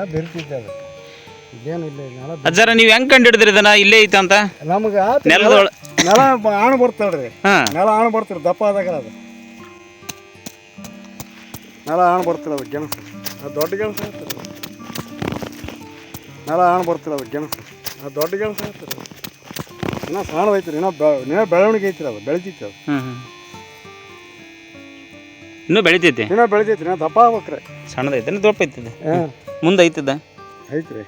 ನೆಲ ಬೆರಿತಿದ್ದೆ ಅದು. ಇದೇನು ಇಲ್ಲ ನೆಲ ಅಜ್ಜಾರ ನೀವು ಹೆಂಗ್ ಕಂಡು ಹಿಡಿದ್ರಿ ಇದನ್ನ? ಇಲ್ಲೇ ಐತೆ ಅಂತ? ನಮಗೆ ನೆಲದೊಳ ನೆಲ ಆಣ ಬರ್ತಾಳ್ರಿ ಹಾ. ನೆಲ ಆಣ ಬರ್ತೀರಿ ದಪ್ಪ ಆದಾಗ ಅದು. ನೆಲ ಆಣ ಬರ್ತಿಲ್ಲ ಅದು ಗೆಣಸು ಅದು ದೊಡ್ಡ ಗೆಣಸು ಹೇಳ್ತಾರೆ ನೆಲ ಆಣ ಬರ್ತಿಲ್ಲ ಅದು ಗೆಣಸು ಅದು ದೊಡ್ಡ ಗೆಣಸು ಹೇಳ್ತಾರೆ ಇನ್ನೂ ಸಣ್ಣದೈತ್ರಿ ಇನ್ನೂ ಇನ್ನೂ ಬೆಳವಣಿಗೆ ಐತ್ರಿ ಅದು ಬೆಳಿತೈತಿ ಅದು. ಹ್ಮ್ ಹ್ಮ್. ಇನ್ನೂ ಬೆಳಿತೈತಿ? ಇನ್ನೂ ಬೆಳಿತೈತಿ ನಾ ದಪ್ಪ ಆಗ್ಬೇಕ್ರಿ. ಸಣ್ಣದೈತೆ ದೊಡ್ಡ ಐತಿದೆ ಹಾಂ. ಮುಂದೆ ಐತದ? ಐತ್ರಿ.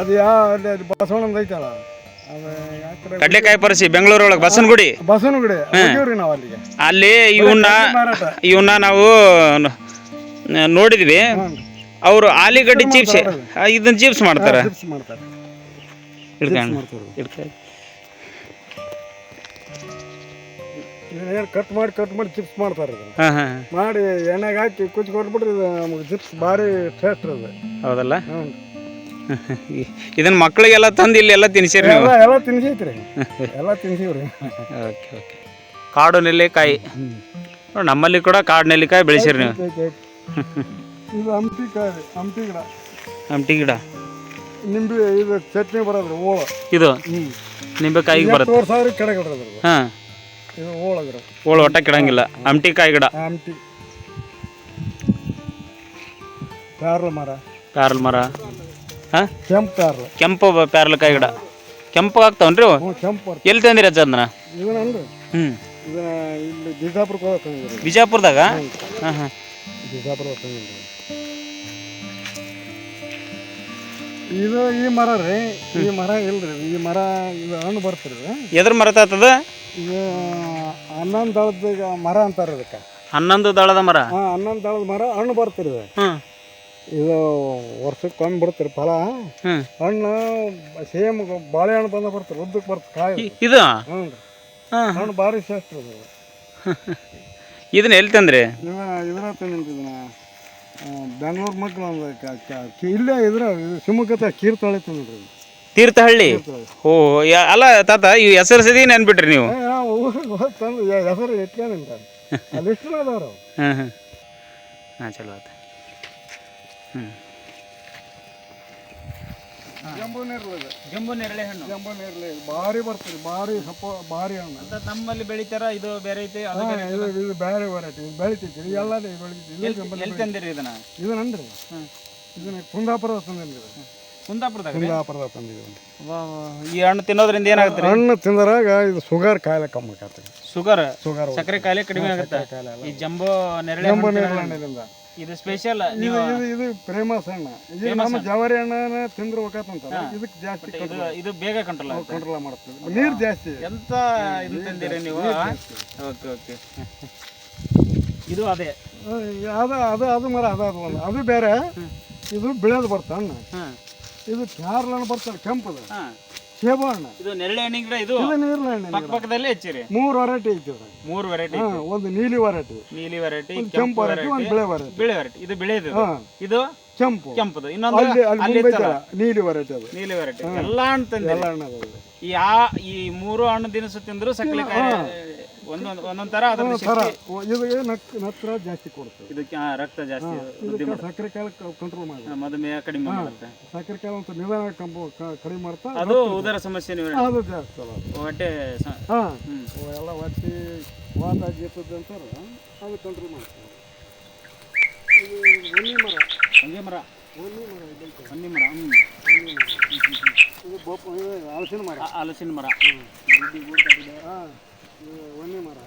ಅದು ಯಾವ ಬಸವಣ್ಣಂದು ಐತಲ್ಲ ಕಡ್ಲೆಕಾಯಿ ಪರಿಸಿ ಬೆಂಗಳೂರೊಳಗೆ ಬಸವನಗುಡಿ ಬಸವನಗುಡಿ ಬಸನಗುಡಿ ನಾವು ಅಲ್ಲಿಗೆ. ಅಲ್ಲಿ ಇವನ್ನ ಇವನ್ನ ನಾವು ನೋಡಿದ್ವಿ. ಅವರು ಆಲಿಗಡ್ಡೆ ಚಿಪ್ಸ್ ಇದನ್ನ ಚಿಪ್ಸ್ ಮಾಡ್ತಾರೆ. ಚಿಪ್ಸ್ ಕಟ್ ಮಾಡಿ ಕಟ್ ಮಾಡಿ ಚಿಪ್ಸ್ ಮಾಡ್ತಾರೆ ಇದನ್ನ. ಹಾಂ ಹಾಂ ಮಾಡಿ ಎಣ್ಣೆಗೆ ಹಾಕಿ ಕುಚ್ಚಿ ಕೊಟ್ಬಿಟ್ರೆ ಇದು ನಮಗೆ ಚಿಪ್ಸ್ ಭಾರಿ ಟೇಸ್ಟ್ ಅದು ಹೌದಲ್ಲ? ಹ್ಞೂ ಇದನ್ನ ಮಕ್ಕಳಿಗೆಲ್ಲ ತಂದು ಇಲ್ಲಿ ಎಲ್ಲ ತಿನ್ಸಿರಿ ನೀವು. ಎಲ್ಲ ಎಲ್ಲ ತಿನ್ಸೈತ್ರಿ. ಎಲ್ಲ ತಿನ್ಸಿವ್ರಿ. Okay okay. ಕಾಡು ನೆಲ್ಲಿಕಾಯಿ. ನೋಡಿ, ನಮ್ಮಲ್ಲಿ ಕೂಡ ಕಾಡು ನೆಲ್ಲಿಕಾಯಿ ಬೆಳೆಸಿರಿ ನೀವು. ಇದು ಹಂಪಿ ಕಾಯಿ ಹಂಪಿ ಗಿಡ. ಹಂಪಿ ಗಿಡ. ನಿಂಬೆ ಇದು ಚಟ್ನಿ ಬರೋದ್ರಿ ಓ ಇದು? ಹ್ಞೂ ನಿಂಬೆಕಾಯಿಗೆ ಬರುತ್ತೆ. ಸಾವಿರ ಕೆಳಗೆ ಹಾಂ. ಇದು ಓಳ ಗಿಡ ಹೋಳು ಒಟ್ಟ ಕೆಡಂಗಿಲ್ಲ. ಹಂಪಿ ಕಾಯಿ ಗಿಡ. ಆಮ್ಟಿ ಪ್ಯಾರ್ಲ ಮರ. ಪ್ಯಾರಲ್ ಮರ. ಹಾಂ? ಕೆಂಪು ಪ್ಯಾರ್ಲ. ಕೆಂಪು ಗಿಡ. ಕೆಂಪು ಆಗ್ತಾವನ್ರಿ ಅವು ಹ್ಞೂ ಕೆಂಪು ಬರ್ತದೆ. ಎಲ್ಲಿ ತಂದಿರಿ ಚಂದ್ರ ಹ್ಞೂ ಇದನ್ನ ಇಲ್ಲಿ ಬಿಜಾಪುರಕ್ಕೆ ಹೋಗಕ್ಕೆ ತಂದಿದ್ರಿ. ಬಿಜಾಪುರದಾಗ? ಹಾಂ ಹಾಂ. ಬಿಜಾಪುರ ತಂದಿದ್ರಿ. ಇದು ಈ ಮರ ರೀ ಈ ಮರ ಇಲ್ರಿ ಈ ಮರ ಇದು ಹಣ್ಣು ಬರ್ತೀರಿ ಎದ್ರ ಮರ ತಾತದ? ಇದು ಹನ್ನೊಂದು ದಳದ ಮರ ಅಂತಾರೆ ಅದಕ್ಕೆ. ಹನ್ನೊಂದು ದಳದ ಮರ? ಹಾಂ ಹನ್ನೊಂದು ದಳದ ಮರ ಹಣ್ಣು ಬರ್ತಿರ ಇದು. ಹ್ಞೂ ಇದು ವರ್ಷಕ್ಕೆ ಬಿಡ್ತೀರಿ ಫಲ. ಹ್ಞೂ ಹಣ್ಣು ಸೇಮ್ ಬಾಳೆಹಣ್ಣು ಬಂದ ಬರ್ತಾರೆ ಉದ್ದಕ್ಕೆ ಬರ್ತದೆ ಕಾಯಿ. ಇದು? ಹ್ಞೂ ಹಾಂ. ಹಣ್ಣು ಭಾರಿ ಶ್ರೇಷ್ಠ ಅದು. ಇದನ್ನ ಎಲ್ಲಿ ತಂದ್ರಿ? ಇವ ಇದ್ರ ಇದನ್ನ ಬೆಂಗಳೂರು ಮಕ್ಕಳು ಇಲ್ಲೇ ಇದ್ರ ಶಿವಮೊಗ್ಗದ ಕೀರ್ತಳಿ ತಂದ್ರಿ ತೀರ್ಥಹಳ್ಳಿ? ಓ ಅಲ್ಲ ತಾತ ಈ ಹೆಸರು ಸದಿ ನೆನ್ಬಿಟ್ರಿ ನೀವು? ನಾವು ತಂದು ಹೆಸರು ಅದಾರ. ಹಾಂ ಹಾಂ ಹಾಂ ಚಲೋ ಆತ ಹ್ಞೂ ಜಂಬೂ ನೇರಳೆ ಇದೆ. ಜಂಬು ನೆರಳೆ ಹಣ್ಣು ಜಂಬೂ ನೇರಳೆ ಇದು ಭಾರಿ ಬರ್ತದೆ ಭಾರಿ ಸಪ್ಪ ಭಾರಿ ಹಣ್ಣು ನಮ್ಮಲ್ಲಿ ಬೆಳಿತಾರ ಇದು ಬೇರೆ ಐತಿ ಇದು ಇದು ಬೇರೆ ವೆರೈಟಿ ಇದು ಇದು ಇದು ಎಲ್ಲಿ ತಂದಿರಿ ಇದನ್ನ ಇದು ಇದನ್ನ ಕುಂದಾಪುರ ತಂದಿಲ್ಲ ಕುಂದಾಪುರದಾಗ ಕುಂದಾಪುರದ ತಂದಿದ್ದೀವಿ ಈ ಹಣ್ಣು ತಿನ್ನೋದ್ರಿಂದ ಏನಾಗುತ್ತೆ ಹಣ್ಣು ತಿಂದರಾಗ ಇದು ಶುಗರ್ ಕಾಯಿಲೆ ಕಮ್ಮಿ ಆಕತ್ತೆ ಶುಗರ್? ಶುಗರ್ ಸಕ್ಕರೆ ಕಾಯಿಲೆ ಕಡಿಮೆ ಆಗುತ್ತೆ? ಈ ಜಂಬೋ ನೆರಳೆ ಜಂಬೂ ಹಣ್ಣು ತಿನ್ನೋದ್ರಿಂದ. ಇದು ಸ್ಪೆಷಲ್ ನೀವು ಇದು ಇದು ಪ್ರೇಮಸ್ ಹಣ್ಣು. ಇದು ನಮ್ಮ ಜವಾರಿ ಹಣ್ಣನ ತಿಂದ್ರೆ ಹೋಗತ್ತಂತ ಇದಕ್ಕೆ ಜಾಸ್ತಿ ಇದು ಇದು ಬೇಗ ಕಂಟ್ರೋಲ್ ಆಗುತ್ತೆ. ಕಂಟ್ರೋಲ್ ಮಾಡ್ತದೆ ನೀರು ಜಾಸ್ತಿ ಎಂತ ಇದು ತಂದಿರಿ ನೀವು ಓಕೆ ಓಕೆ. ಇದು ಅದೇ? ಅದು ಅದು ಅದು ಮರ ಅದು ಅದು ಒಂದು ಅದು ಬೇರೆ. ಇದು ಬೆಳೆದು ಬರ್ತ ಹಣ್ಣು. ಹಾಂ. ಇದು ಪ್ಯಾರ್ಲ ಬರ್ತಾರೆ ಬರ್ತದೆ ಕೆಂಪದ. ಸೇಬು ಹಣ್ಣು ಇದು ನೆರಳೆ ಹಣ್ಣಿನ ಗಿಡ ಇದು? ಇದು ನೀರ್ಲ ಹಣ್ಣು ಪಕ್ಕ ಪಕ್ಕದಲ್ಲೇ ಹೆಚ್ಚಿರಿ. ಮೂರು ವೆರೈಟಿ ಐತಿ ಮೂರು ವೆರೈಟಿ ಹಾಂ ಒಂದು ನೀಲಿ ವೆರೈಟಿ ನೀಲಿ ವೆರೈಟಿ ಒಂದು ಕೆಂಪು ಕೆಂಪು ವೆರೈಟಿ ಒಂದು ಬಿಳೆ ವೆರೈಟಿ ಬಿಳೆ ವೆರೈಟಿ ಇದು ಬಿಳೆದು. ಇದು ಇದು ಕೆಂಪು. ಕೆಂಪದ. ಇನ್ನೊಂದು ಅಲ್ಲಿ ಅಲ್ಲಿ ಅಲ್ಲಿ ಮುಂದೆ ಇತ್ತಲ್ಲ, ಐತಲ್ಲ, ನೀಲಿ ವೆರೈಟಿ ಅದು. ನೀಲಿ ವೆರೈಟಿ ಎಲ್ಲ ಹಣ್ಣು ತಂದಿರಿ. ಎಲ್ಲ ಹಣ್ಣು ಅದಾವ ಇದು. ಈ ಆ ಈ ಮೂರು ಹಣ್ಣು ದಿನಸು ತಿಂದ್ರು ಸಕ್ಕರೆ ಒಂದೊಂದು ಒಂದೊಂದು ತರ ಅದ್ರ ಥರ ಶಕ್ತಿ ಇದು ಏನು ನತ್ರ ಜಾಸ್ತಿ ಕೊಡ್ತದೆ ಇದಕ್ಕೆ ಆ, ರಕ್ತ ಜಾಸ್ತಿ ವೃದ್ಧಿ ಇದಕ್ಕೆ ಸಕ್ಕರೆ ಕಾಲ ಕಂಟ್ರೋಲ್ ಮಾಡಿ. ಮಧುಮೇಹ ಕಡಿಮೆ ಮಾಡುತ್ತೆ. ಸಕ್ಕರೆ ಕಾಲ ಅಂತ ನಿಧಾನ ಕ- ಕಡಿಮೆ ಮಾಡ್ತಾ ಅದು ಉದರ ಸಮಸ್ಯೆ ನಿವಾರಣೆ ಅದು ಜಾಸ್ತಿ ಅಲ್ಲ ಹೊಟ್ಟೆ ಸ- ಹಾಂ. ಹ್ಮ್. ಎಲ್ಲ ಹೊಟ್ಟಿ ವಾತ ಗೀತದ ಅಂತಾರೆ. ಅದು ಕಂಟ್ರೋಲ್ ಮಾಡ್ತಾರೆ. ಇದು ಮರ. ಹೊಂಗೆ ಮರ. ಹೊನ್ನಿ ಮರ ಇದೈತೆ ಮರ ಹ್ಮ್. ಹೊನ್ನಿ ಮರ. ಇದು ಬೋಪ ಇದು ಹಲಸಿನ ಮರ. ಆ- ಹಲಸಿನ ಮರ. ಹಾಂ. ಇದು ಹೊನ್ನಿ ಮರ.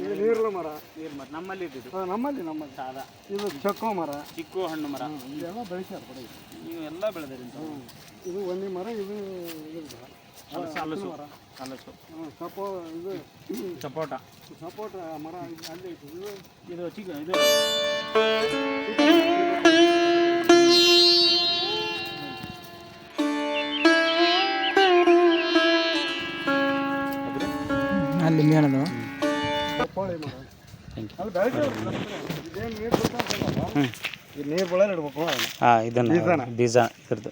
ಇದು ನೀರ್ಲ ಮರ. ನೀರ್ ಮರ. ನಮ್ಮಲ್ಲಿ ಇದ್ದಿದ್ದು ನಮ್ಮಲ್ಲಿ ನಮ್ಮಲ್ಲಿ. ಸಾದಾ. ಇದು ಚಕ್ಕೋ ಮರ. ಚಿಕ್ಕು ಹಣ್ಣು ಮರ. ಇದೆಲ್ಲ ಬೆಳೆಸ್ಯಾರ ಕೊಡಿ? ನೀವು ಎಲ್ಲ ಬೆಳೆದಿರಿ ಇದು ಹೊನ್ನಿ ಮರ ಇದು ಇದು ಮರ. ಹಲಸು ಹಲಸು ಹಲಸು ಹ್ಮ್, ಸಪೋ ಇದು ಸಪೋಟ. ಸಪೋಟ ಮರ ಇಲ್ಲಿ ಅಲ್ಲಿ ಐತಿ ಇದು ಇದು ಚಿಕ್ಕ ಇದು ಇಡ್ಬೇಕು. ಹಾಂ ಇದನ್ನು? ಬೀಜ ಇದ್ರದ್ದು